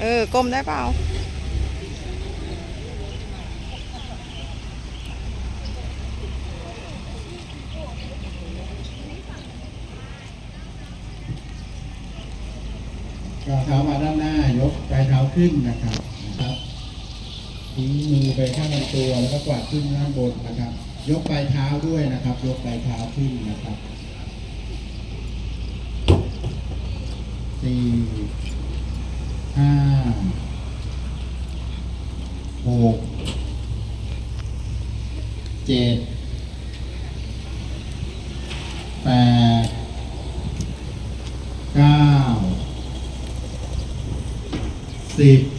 เออก้มได้เปล่าก้าวเท้ามาด้านหน้ายกปลายเท้าขึ้นนะครับนะครับทิ้งมือไปข้างลำตัวแล้วก็กวาดขึ้นข้างบนนะครับ ยกปลายเท้าด้วยนะครับ ยกปลายเท้าขึ้นนะครับสี่ ห้าหกเจ็ดแปดเก้าสิบ